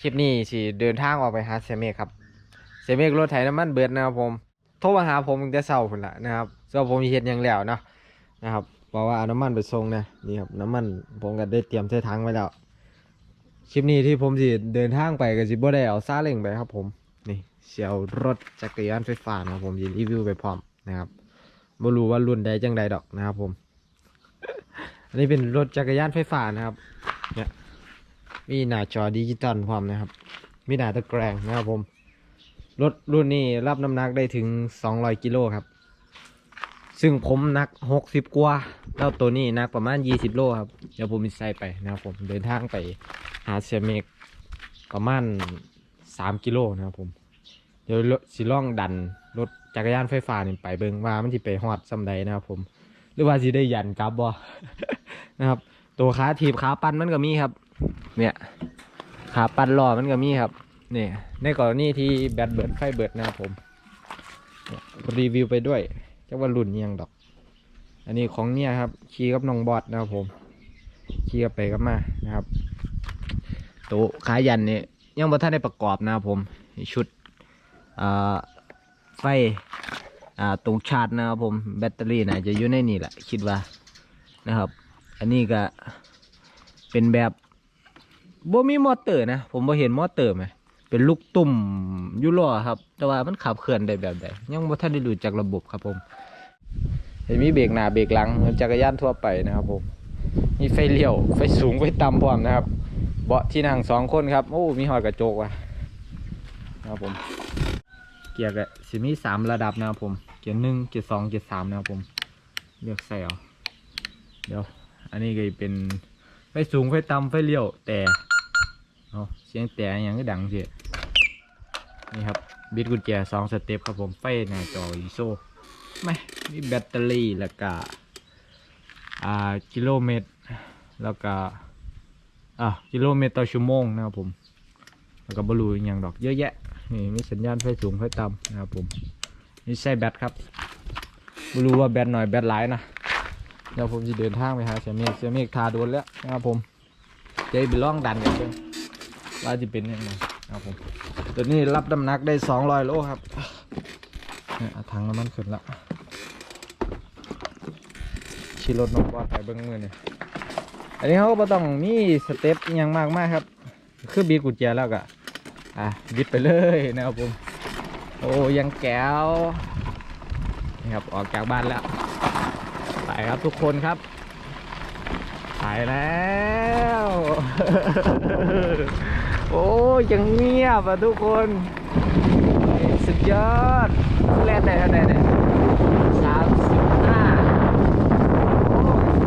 คลิปนี้สิเดินทางออกไปหาเสียเมฆครับเสียเมฆรถไถน้ำมันเบิดนะครับผมโทรมาหาผมตั้งแต่เช้าพุ่นละนะครับเช้าผมมีเฮ็ดยังแล้วเนาะนะครับบอกว่าเอาน้ำมันไปส่งนะนี่ครับน้ำมันผมก็ได้เตรียมใส่ถังไว้แล้วคลิปนี้ที่ผมสิเดินทางไปก็สิบ่ได้เอาซาเล้งไปครับผมนี่เสียวรถจักรยานไฟฟ้านะครับผมสินรีวิวไปพร้อมนะครับบ่รู้ว่ารุ่นใดจังใดดอกนะครับผม อันนี้เป็นรถจักรยานไฟฟ้านะครับเนี่ย มีหน้าจอดิจิตอลพร้อมนะครับ มีหน้าตะแกรงนะครับผม รถรุ่นนี้รับน้ำหนักได้ถึง 200 กิโลครับ ซึ่งผมหนัก 60 กว่า แล้วตัวนี้หนักประมาณ 20 โลครับ เดี๋ยวผมมีใส่ไปนะครับผมเดินทางไปหาเซียเมกประมาณ 3 กิโลนะครับผม เดี๋ยวสิล่องดันรถจักรยานไฟฟ้านี่ไปเบิงว่ามันสิไปฮอดซำใดนะครับผม หรือว่าสิได้ยันกลับบ่นะครับ ตัวขาถีบขาปั้นมันก็มีครับ เนี่ยขาปั้นล้อมันก็มีครับเนี่ยในกรณีที่แบตเบิดไฟเบิดนะครับผมรีวิวไปด้วยจะว่ารุ่นยังดอก อันนี้ของเนี่ยครับขี่กับน้องบอดนะครับผมขี่กับไปกับมานะครับตัวขายันเนี่ยยังบ่ทันได้ประกอบนะครับผมชุดไฟตรงชาร์จนะครับผมแบตเตอรี่น่าจะอยู่ในนี่แหละคิดว่านะครับ อันนี้ก็เป็นแบบ บ่มีมอเตอร์นะผมบ่เห็นมอเตอร์ไหมเป็นลูกตุ่มอยุโรครับ แต่ว่ามันขับเคลื่อนได้แบบใดยังบ่ทันได้รู้จักระบบครับผมเห็นมีเบรกหน้าเบรกหลังเหมือนจักรยานทั่วไปนะครับผมมีไฟเลี้ยวไฟสูงไฟต่ำพร้อมนะครับ เบาะที่นั่งสองคนครับโอ้มีหอดกระจกว่ะนะครับผม เกียร์ก็สิมีสามระดับนะครับผม เกียร์หนึ่งเกียร์สองเกียร์สามนะครับผมเลือกใส่เอาเดี๋ยว อันนี้ก็เป็นไฟสูงไฟต่ำไฟเลี้ยวแต่ เอาเสียงแต่อหย่างก็ดังสินี่ครับบิดกุญแจสองสเต็ปครับผมไฟหน้าจออีโซไม่มีแบตเตอรี่แล้วก็อ่ากิโลเมตร แล้วก็อะกิโลเมตรต่อชั่วโมงนะครับผม แล้วก็บรูอหย่างดอกเยอะแยะนี่มีสัญญาณไฟสูงไฟต่ำนะครับผมนี่ใช้แบตครับบรูว่าแบตหน่อยแบตหลายนะเดี๋ยวผมจะเดินทางไปหาเสียเมฆเสียเมฆทาโดนแล้วนะครับผมจะไปล่องดันกันเลย ว่าจะเป็นยังไงนะครับผมตัวนี้รับน้ำหนักได้สองร้อยโลครับเนี่ยถังน้ำมันขึ้นละขี่รถน้องบอดไปเบิ้งมือเนี่ยอันนี้เขาก็ต้องมีสเต็ปยังมากมากครับ คือบีกุญแจแล้วก็อะบิดไปเลยนะครับผมโอ้ยังแก้วนี่ครับออกจากบ้านแล้วไปครับทุกคนครับไปแล้ว โอ้ยยังเงียบอะทุกคน สุดยอดแล่นได้เท่าไหร่เนี่ยสามสิบห้า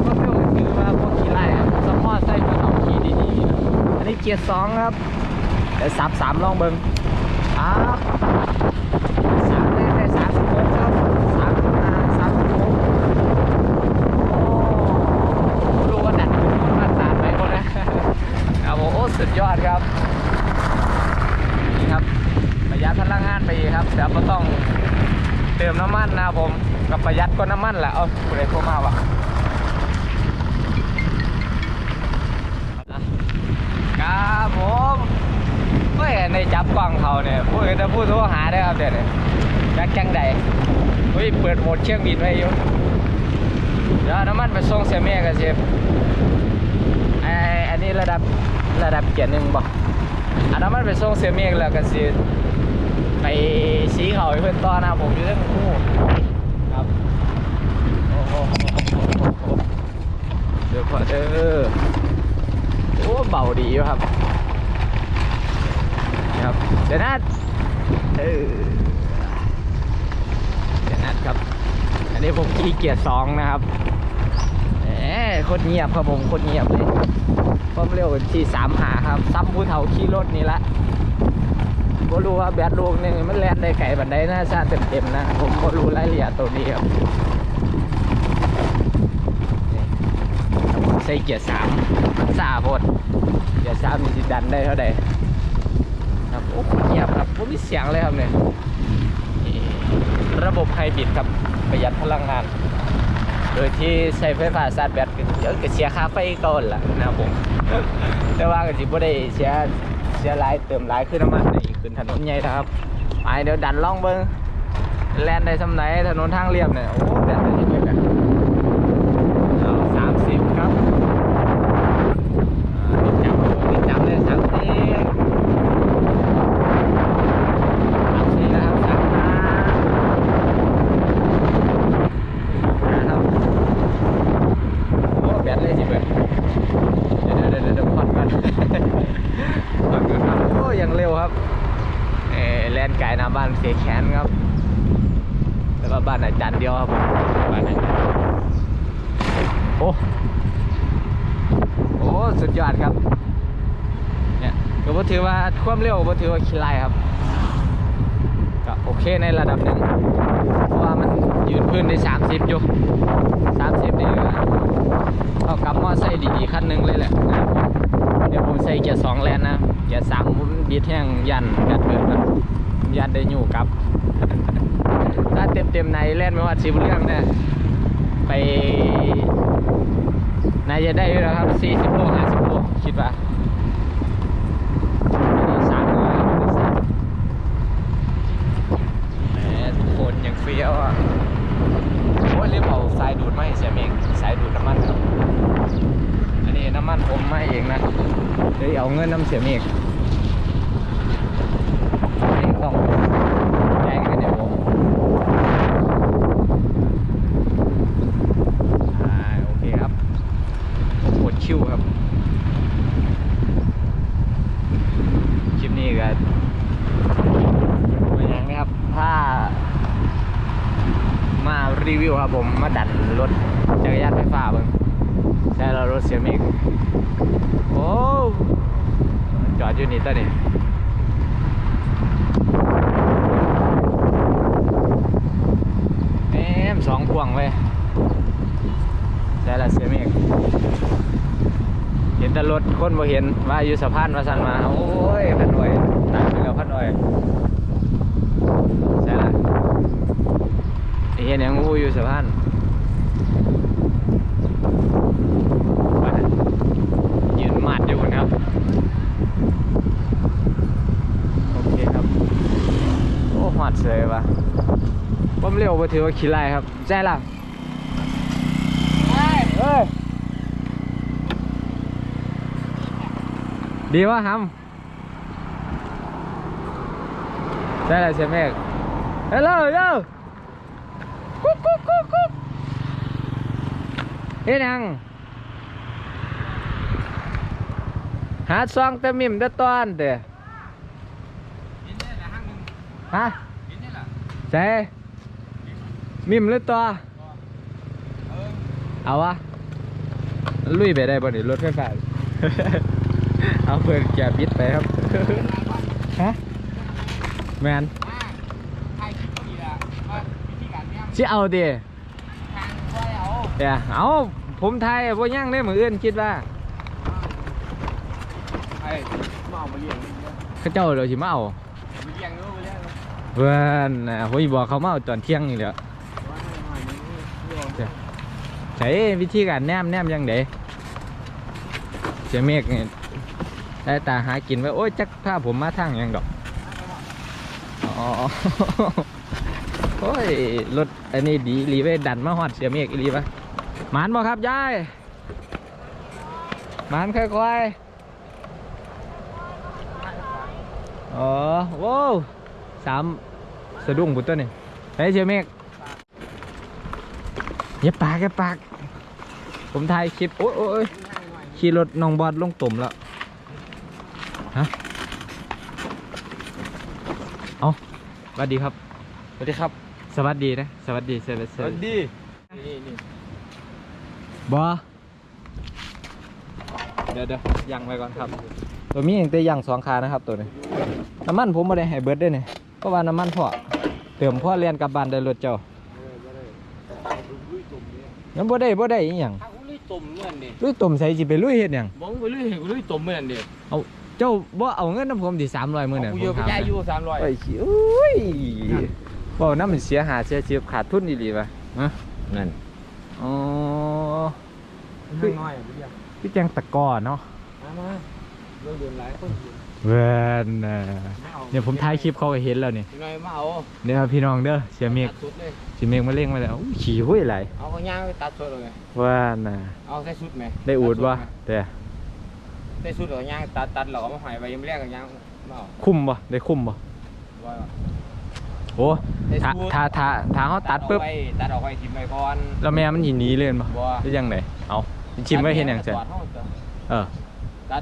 ก็ไม่โอเคว่าพวกขี่ไล่ครับสมอไส้มันต้องขี่ดีๆอันนี้เกียร์สองครับเดี๋ยวสับสามลองเบิ้งครับสามแล่ได้สามสิบหกครับสามสิบห้าสามสิบหกรู้ว่าดัดมาตราดไหมคนนะครับโอ้สุดยอดครับ นี่ครับประหยัด พลังงานไปอีกครับเดี๋ยวก็ต้องเติมน้ำมันนะผมกับประหยัดก็น้ำมันแหละเอาคุณเลยโทรมาวะอะครับผมเฮ้ยในจับกล้องเขาเนี่ยพูดจะพูดโทรหาได้ครับเดี๋ยวนี้จักจังใดเฮ้ยเปิดโหมดเชียงบินไว้อยู่เดี๋ยวน้ำมันไปส่งเสียเมีกันสิไออันนี้ระดับระดับเกียร์หนึ่งบ่อันน้ำมันไปส่งเสียเมียแล้วกันสิ ไปสีเขาให้เพื่อนต่อนะผมอยู่เรื่องคู่ครับโอ้โหเดี๋ยวพอเด้อโอ้เบาดีครับนะครับเดี๋ยวนัดเออเดี๋ยวนัดครับ อันนี้ผมขี่เกียร์สองนะครับแหมโคตรเงียบครับผมโคตรเงียบเลยความเร็วที่สามหาครับซ้ำผู้เฒ่าขี่รถนี่ละ ก็รู้ว่าแบตลูกนึงมันแล่นได้ไก่บันไดน่าชาเต็มๆนะผมก็รู้รายละเอียดตัวนี้ครับใส่เกียร์สามมันซาโพดเกียร์สามมีสิดันได้เท่าใดครับโอ้คตรเงียบครับผมมีเสียงเลยครับเนี่ยระบบไฮบริดครับประหยัดพลังงาน โดยที่ใช้ไฟฟ้าชาร์จแบตเดี๋ยวก็เสียค่าไฟก่อนล่ะนะครับผม แต่ว่าก็สิบ่ได้เสียเสียหลายเติมหลายขึ้นน้ำมันนี่ ขึ้นถนนใหญ่ครับไปเดี๋ยวดันล่องเบิ้งแลนได้สำไหนถนนทางเรียบเนี่ยโอ้แดดจะเห็นเลยนเอาสามสิบครับอ่านี่จับนี่จับเลยสามสิบสามสิบนะครับสามห้านะครับโอ้แบตเลยทีเดียวเดี๋ยวเดี๋ยวเดี๋ยวพักกันผ่อนกันครับโอ้ยังเร็วครับ แลนไก่น้าบ้านเสียแขนครับ แล้วก็บ้านอาจารย์เดียวครับผมบ้านอาจารย์โอ้โอ้สุดยอดครับเนี่ยก็ถือว่าความเร็วก็ถือว่าขี้ไล่ครับก็โอเคในระดับหนึ่งเพราะว่ามันยืนพื้นได้ 30อยู่30นี่ก็เท่ากับมอไซค์ดีๆคันหนึ่งเลยแหละนะครับ ส่เกียร์สองแลนนะเกียร์สามุนบีดแห้งยันยันเบิดครันยันได้อยู่ครับ ถ้าเต็มเต็มๆในแล่นไม่ว่าสิบเรื่องเนี่ยไปนายจะได้อยู่แล้วครับสี่สิบโลห้าสิบโลคิดว่าอันนี้สามร้อยอันนี้สามแหมทุกคนยังเฟี้ยวอะโอ้ยรีบเอาสายดูดมาให้เสียเมงสายดูดน้ำมันครับ อันนี้น้ำมันผมมาเองนะเดี๋ยวเอาเงินน้ำเสียเมกนี่ต้องแจ้งกันเดี๋ยวผมโอเคครับโคตรชิวครับ คลิปนี้ก็เป็นอย่างนี้ครับ ถ้ามารีวิวครับผม มาดันรถจักรยานไฟฟ้าเบิ่ง ใช่แล้วรถเสียมิกโอ้จอดอยู่นี่ตัวนี้แหมสองพวงเว้ยได้ละเสียเมฆเห็นแต่รถคนบ่เห็นว่าอยู่สะพานมาสั่นมา โอ้ยพันหน่วยตายไปแล้วพันหน่วยใช่ละไอเห็นยังงูอยู่สะพานว่าแต่ยืนหมัดอยู่คนครับ โอเคครับ โอ้หมัดเสยว่ะ ผมเร็วบ่ถือว่าขี้ไล่ครับใช่ละเอ้ยดีวะฮัมใช่เลยเสียเมฆฮัลโหลโยกุ๊กกุ๊กกุ๊กกุ๊กเฮ็ดหยังหาซองแต่มิมแต่ตอนเด้อฮะใช่ มิมหรือตัวเอาวะลุยไปได้บ่เนี่รถไฟฟ้าเอาเปิดแกปิดไปครับฮะแมนสิเอาดิเดี๋ยวเอาผมไทยบ่ย่างได้เหมือนอื่นคิดว่าไอ้มาเอามาเลี้ยงเขาเจ้าเดี๋ยวสิมาเอาเลี้ยงเนื้อมาเลี้ยงเพื่อนะผมบอกเขามาเอาตอนเที่ยงนี่แหละ ใช้วิธีการแนมแนมยังไดเสียเมฆนี่ได้ตาหากินไว้โอ้ยจักพาผมมาทางยังดอกอ๋อโอ้ยรถอันนี้ดีอีหลีไปดันมาหอดเสียเมฆอีหลีปะหมานบ่ครับยายหมานค่อยๆอ๋อโว้วสามสะดุ้งบุตรตัวนี่ไปเสียเมฆอย่าปากอย่าปาก ผมถ่ายคลิปโอ้ยโอ้ยโอ้ยขี่รถน้องบอดลงตุ่มแล้วฮะเอาสวัสดีครับ สวัสดีครับ สวัสดีนะ สวัสดีสวัสสวัสดีดี นี่นี่บอเดี๋ยวเดี๋ยวยังไว้ก่อนครับ ตัวมีอย่างแต่ยังสองขานะครับตัวนี้ น้ำมันผมไม่ได้ให้เบิร์ดด้วยนี่เพราะว่าน้ำมันพอเติมพ่อเรียนกลับบ้านได้รถเจ้ายังบ่ได้บ่ได้อีหยังถ้ากูลุย ตุ่มเมื่อนดิลุยตุ่มใส่สิไปลุยเฮ็ดหยังบ้องไปลุยกูลุยตุ่มเมื่อนดิเอาเจ้าบ่เอาเงินน้ำผมดิ300มื้อน่ะกูผเยอะมไปถามย้ายอยู่สามร้อยโอ้ยขี้อุ้ยบ่น้ำมันเสียหาเสียชีพขาดทุนอีหลีป่ะฮะนั่นอ๋อน้อยน้อยอะพี่ยังพี่แจงตะกร้อเนาะมามาเรื่องเดินหลายคนอยู่ เวนน่ะเนี่ยผมถ่ายคลิปเขาก็เห็นแล้วนี่ยังไงมาเอาเนี่ยครับพี่น้องเด้อเสียเมฆตัดสุดเลยเสียเมฆมาเล่งมาแล้วอู้ขี่ห้วยไหลเอาเขาย่างไปตัดสุดเลยว่าน่ะเอาใส่สุดไหมได้อูดวะแต่ใส่สุดเอาย่างตัดตัดเราก็มาหอยไปยังไม่แรกกับย่างมาเอาคุ้มบ่ได้คุ้มบ่ว่าโอ้ได้ถ้าสูตรถ้าถ้าถ้าเขาตัดปุ๊บเอาไว้ตัดเอาไว้ทิมไว้ก่อนแล้วแม่มันหิหนีเลยบ่บ่หรือยังไงเอาชิมไว้เห็นอย่างเสร็จตัดเอาตัวเออตัด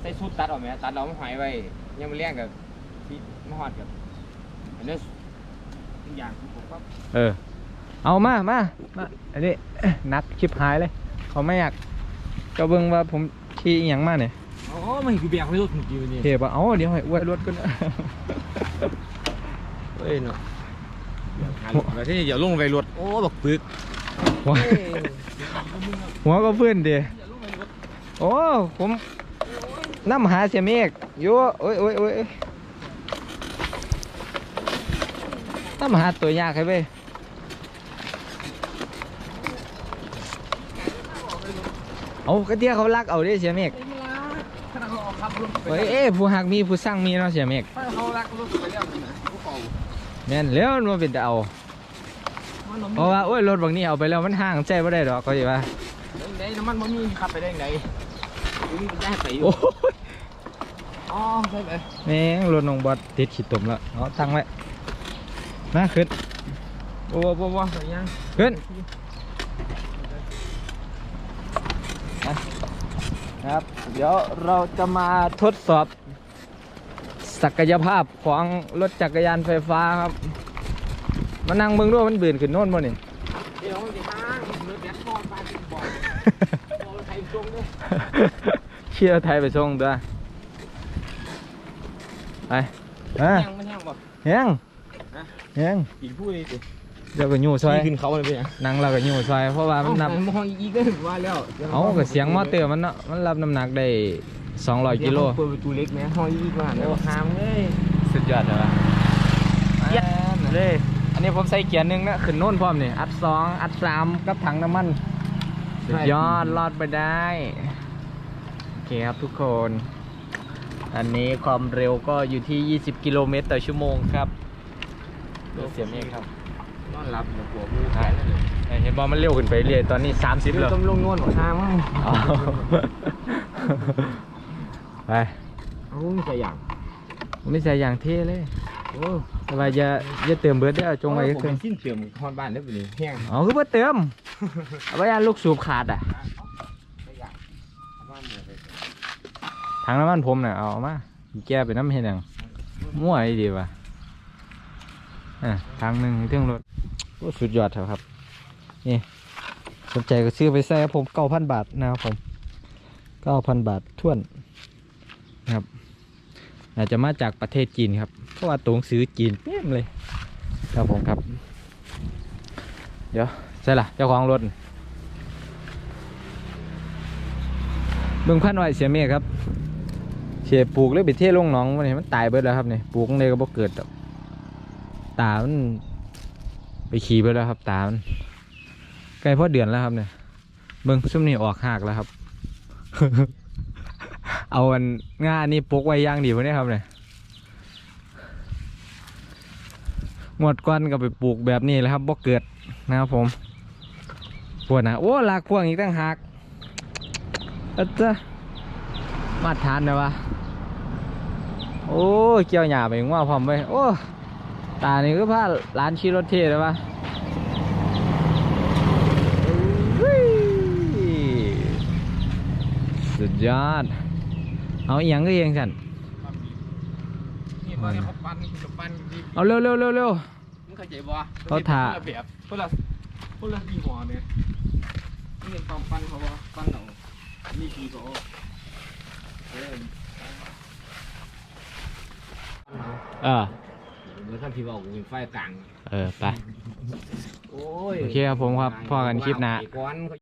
ใส่สุดตัดเอาไหมตัดเรามาหอยไว้ยังไม่แรกกับที่มาหอดกับอันนี้ทุกอย่างผมก็เออ เอามามามาอันนี้นักคลิปหายเลย เขาไม่อยากก็เบิ่งว่าผมขี่อหย่างมาเนี่ยอ๋อมันคือเบียงไม่รู้ถูกจริงนี่เทปะเอาเดี๋ยวให้อวยรถกันนะเฮ้ยเนาะแล้วที่อย่าลงไปรถโอ้บักปึกหัวหัวก็เพื่อนเดียโอ้ผม น้ำหาเสียเมฆอยู่โอ้ยโอ้ยโอ้ยน้ำหาตัวยากให้เว้ยเอากระเทียเขาลักเอาเด้เสียเมฆเฮ้ยเอ้ผู้หักมีผู้สร้างมีเนาะเสียเมฆเขารักรถไปแล้วนะเขาเป่าแม่นแล้วมันบ่เป็นแต่เอาเพราะว่าโอ้ยรถบางนี้เอาไปแล้วมันห่างใจไม่ได้ดอกเขาสิว่าไหนน้ำมันมันมีขับไปได้ไหนมีแยกใส่อยู่โอ้ยอ๋อใช่ไหมแม่งรถน้องบอสติดขีดตุ่มแล้วเอาตั้งไว้มาขึ้นโอ้โหโอ้โหใส่ยังขึ้นครับ เดี๋ยวเราจะมาทดสอบ ศักยภาพของรถจักรยานไฟฟ้าครับ มานั่งเบิ่งด้วยมันเบื่นขึ้นโน่นบ่นี่เดี๋ยวมันจะห้างรถแดดทอดมาถึงบ่อยบ่อยใครจงด้วย เชี่ยไทยไปส่งตัวไปอะยังมันยังบ่แฮงแฮงอีกผู้นี้สิเดี๋ยวก็อยู่ซอยขึ้นเขาเลยเป็นยังนั่งเราก็อยู่ซอยเพราะว่ามันนับมองอีกก็ถึงว่าแล้วเอาก็เสียงมอเตอร์มันเนาะมันรับน้ำหนักได้200กิโลเปิดประตูเล็กไหมห้องอีกมาแล้วหามเลยสุดยอดเลยวะเย็ดเลยอันนี้ผมใส่เกียร์หนึ่งนะขึ้นโน่นพร้อมนี่อัดสองอัดสามกับถังน้ำมันสุดยอดรอดไปได้โอ เคครับทุกคน อันนี้ความเร็วก็อยู่ที่ 20 กิโลเมตรต่อชั่วโมงครับดูเสียเมฆครับนอนหลับหัวมือแขนเลยเห็นบอลมันเร็วขึ้นไปเรื่อยตอนนี้ 30แล้วต้องลงนวลหัวทางมั้งอ๋อไปโอ้ยใส่อย่างไม่ใช่อย่างเท่เลยโอ้แต่ว่าอย่าอย่าเติมเบิร์ดได้อเอาจงไว้ผเกิมนสิ้นเติมทอนบ้านได้ไปเลยแห้งอ๋อคือว่าเติมเอาไว้อันลูกสูบขาดอะ ใส่อย่างบ้านเนี่ยไป ถังน้ำมันผมน่ะเอามาแก้ไปน้ำเห็นยังมั่วไอ้ดีว่ะอะทางหนึ่งเครื่องรถโอ้สุดยอดครับ นี่สนใจก็ซื้อไปใส่ผมเก้าพันบาทนะครับผมเก้าพันบาทท่วนนะครับอาจจะมาจากประเทศจีนครับ เพราะว่าตัวหนังสือจีนเต็มเลย ครับผมครับ เดี๋ยวใช่ล่ะเจ้าของรถเบิ่งพันไว้เสียเมฆครับ เสียปลูกเลยไปเทลงหนองมันนี่มันตายเบิดแล้วครับนี่ปลูกเลยก็บ่เกิดตามันไปขี่ไปแล้วครับ ตามันใกล้พอเดือนแล้วครับเนี่ยเบิ่งซุ่มนี่ออกหากแล้วครับ เอาอันง่านี่ปลูกไว้ย่างดีวะเนี่ยครับเนี่ยงวดก้อนก็ไปปลูกแบบนี้แล้วครับบ่เกิดนะครับผมปวดนะโอ้ลากพวงอีกตั้งหากอัตะมาทานเลยวะ โอ้ยเกี่ยวหยาไปง่วงพร้อมไปโอ้ตานี่ก็พาร้านขี่รถเท่เลยวะอุ้ยสุดยอด เอาอหย่างก็เองสันนี่ตอนนี้เขาปั้นเขาปั้นดีเอาเร็วเร็วเร็วเร็วมึงเข้าใจบ่เขาถ่าคนละแบบคนละคนละยี่ห้อเนี่ยนี่เป็นความปั้นเขาบ่ปั้นเอานี่คือเขา เออเออเมื่อท่านพี่บอกเป็นไฟกลาง เออ ไป โอ้ย โอเคครับผมครับพอกันคลิปหน้าไปก่อน